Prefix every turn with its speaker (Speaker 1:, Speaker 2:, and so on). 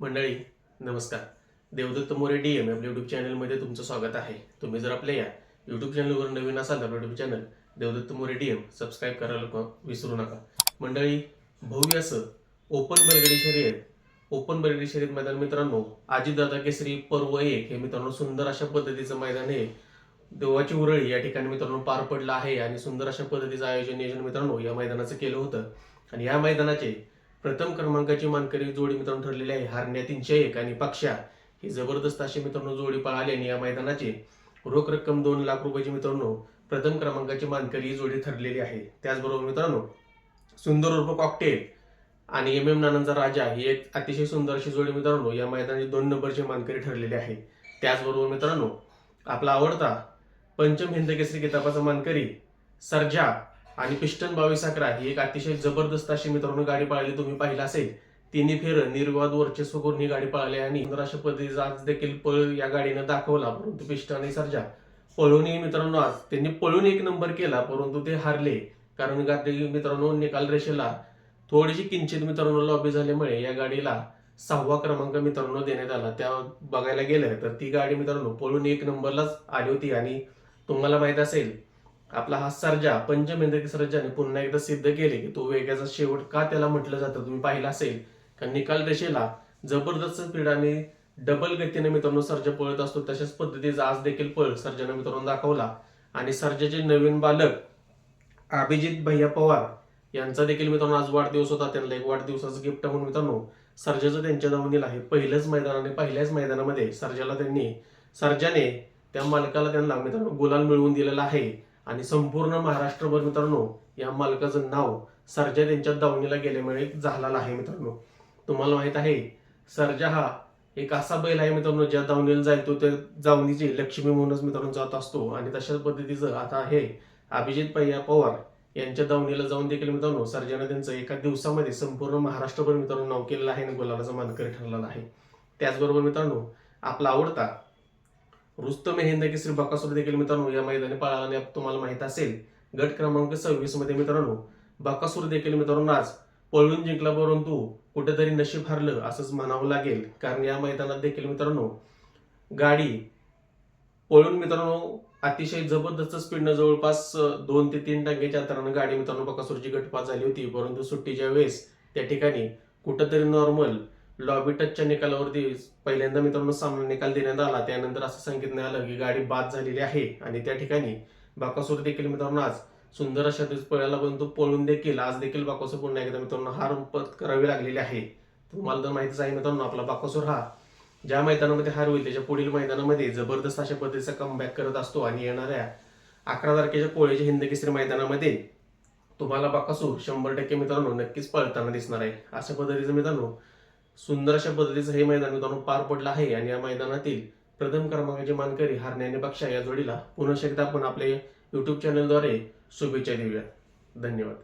Speaker 1: मंडळी नमस्कार. Devdatta More D M आपल्या युट्यूब चॅनलमध्ये तुमचं स्वागत आहे. तुम्ही जर आपल्या या युट्यूब चॅनलवर नवीन असाल तर आपलं YouTube channel Devdatta More D M subscribe करायला विसरू नका. मंडळी भव्य असं ओपन बलगडी शर्यत ओपन बलगडी शर्यत मैदान मित्रांनो अजितदादा केसरी पर्व एक हे मित्रांनो सुंदर अशा पद्धतीचं मैदान आहे. देवाची उरळी या ठिकाणी मित्रांनो पार पडलं आहे आणि सुंदर अशा पद्धतीचं आयोजन नियोजन मित्रांनो या मैदानाचं केलं होतं. आणि या मैदानाचे प्रथम क्रमांकाची मानकरी जोडी मित्रांनो ठरलेली आहे. हारण्या तीनशे एक आणि पक्षा. ही जबरदस्त अशी मित्रांनो जोडी पळाली आणि या मैदानाची रोख रक्कम दोन लाख रुपयाची मित्रांनो प्रथम क्रमांकाची मानकरी ही जोडी ठरलेली आहे. त्याचबरोबर मित्रांनो सुंदर उर्फ कॉकटेल आणि एम एम नानांचा राजा ही एक अतिशय सुंदर अशी जोडी मित्रांनो या मैदानाची दोन नंबरची मानकरी ठरलेली आहे. त्याचबरोबर मित्रांनो आपला आवडता पंचम हिंद केसरी किताबाचा मानकरी सर्जा आणि पिस्टन बावीस अकरा ही एक अतिशय जबरदस्त अशी मित्रांनो गाडी पाळली तुम्ही पाहिलं असेल. तिन्ही फेर निर्वाद वर्चस्व करून ही गाडी पळाली आणि सुंदर पद्धतीचा आज देखील पळ या गाडीनं दाखवला परंतु पिस्टन आणि सर्जा पळूनही मित्रांनो आज त्यांनी पळून एक नंबर केला परंतु ते हारले. कारण गाडी मित्रांनो निकाल रेषेला थोडीशी किंचित मित्रांनो लॉबी झाल्यामुळे या गाडीला सहावा क्रमांक मित्रांनो देण्यात आला. त्या बघायला गेलं तर ती गाडी मित्रांनो पळून एक नंबरलाच आली होती. आणि तुम्हाला माहीत असेल आपला हा सर्जा पंचमेंद्रिक सर्जाने पुन्हा एकदा सिद्ध केले की तो वेगाचा शेवट का त्याला म्हटलं जातं तुम्ही पाहिलं असेल. कारण निकाल रेषेला जबरदस्त स्पीडाने डबल गतीने मित्रांनो सर्जा पळत असतो. तशाच पद्धतीचा आज देखील पळ सर्जाने मित्रांनो दाखवला. आणि सर्जाचे नवीन बालक अभिजित भैया पवार यांचा देखील मित्रांनो आज वाढदिवस होता. त्यांना एक वाढदिवसाचं गिफ्ट म्हणून मित्रांनो सर्जाचं त्यांच्या दावणीला आहे. पहिलंच मैदान आणि पहिल्याच मैदानामध्ये सर्जाला त्यांनी सर्जाने त्या मालकाला त्यांना मित्रांनो गुलाल मिळवून दिलेला आहे. आणि संपूर्ण महाराष्ट्रभर मित्रांनो या मालकाचं नाव सर्जा त्यांच्या दावणीला गेल्यामुळे झालेला आहे मित्रांनो. तुम्हाला माहीत आहे सर्जा हा एक असा बैल आहे मित्रांनो ज्या दावणीला जाईल तो त्या दावणीची लक्ष्मी म्हणूनच मित्रांनो जात असतो. आणि तशाच पद्धतीचं आता हे अभिजित पय्या पवार यांच्या दावणीला जाऊन देखील मित्रांनो सर्जानं त्यांचं एका दिवसामध्ये संपूर्ण महाराष्ट्रभर मित्रांनो नाव केलेलं आहे आणि गुलाबाचा मानकरी ठरलेला आहे. त्याचबरोबर मित्रांनो आपला आवडता रुस्तम हेंदकी श्री बकासूर देखील मित्रांनो या मैदानी पळाला तुम्हाला माहीत असेल गट क्रमांक सव्वीसमध्ये मित्रांनो बकासूर देखील मित्रांनो आज पळून जिंकला परंतु कुठेतरी नशीब हरलं असंच म्हणावं लागेल. कारण या मैदानात देखील मित्रांनो गाडी पळून मित्रांनो अतिशय जबरदस्त स्पीडनं जवळपास दोन ते तीन टाक्याच्या अंतरानं गाडी मित्रांनो बकासूरची गटपास झाली होती. परंतु सुट्टीच्या वेळेस त्या ठिकाणी कुठंतरी नॉर्मल लॉबी टचच्या निकालावरती पहिल्यांदा मित्रांनो सामना निकाल देण्यात आला. त्यानंतर असं सांगितलं आलं की गाडी बाद झालेली आहे आणि त्या ठिकाणी बाकासूर देखील मित्रांनो आज सुंदर अशा दिवस पळायला परंतु पळून देखील आज देखील बाकासूर पुन्हा एकदा मित्रांनो हार करावी लागलेली आहे. तुम्हाला तर माहितीच आहे मित्रांनो आपला बाकासूर हा ज्या मैदानामध्ये हार होईल त्याच्या पुढील मैदानामध्ये जबरदस्त अशा पद्धतीचा कमबॅक करत असतो आणि येणाऱ्या अकरा तारखेच्या कोळीच्या हिंद केसरी मैदानामध्ये तुम्हाला बाकासूर शंभर टक्के मित्रांनो नक्कीच पळताना दिसणार आहे. अशा पद्धतीचं मित्रांनो सुंदर अशा पद्धतीचं हे मैदान मित्रांनो पार पडलं आहे आणि या मैदानातील प्रथम क्रमांकाचे मानकरी हारण्याने पक्षा या जोडीला पुन्हा एकदा आपण आपले युट्यूब चॅनलद्वारे शुभेच्छा देऊया. धन्यवाद.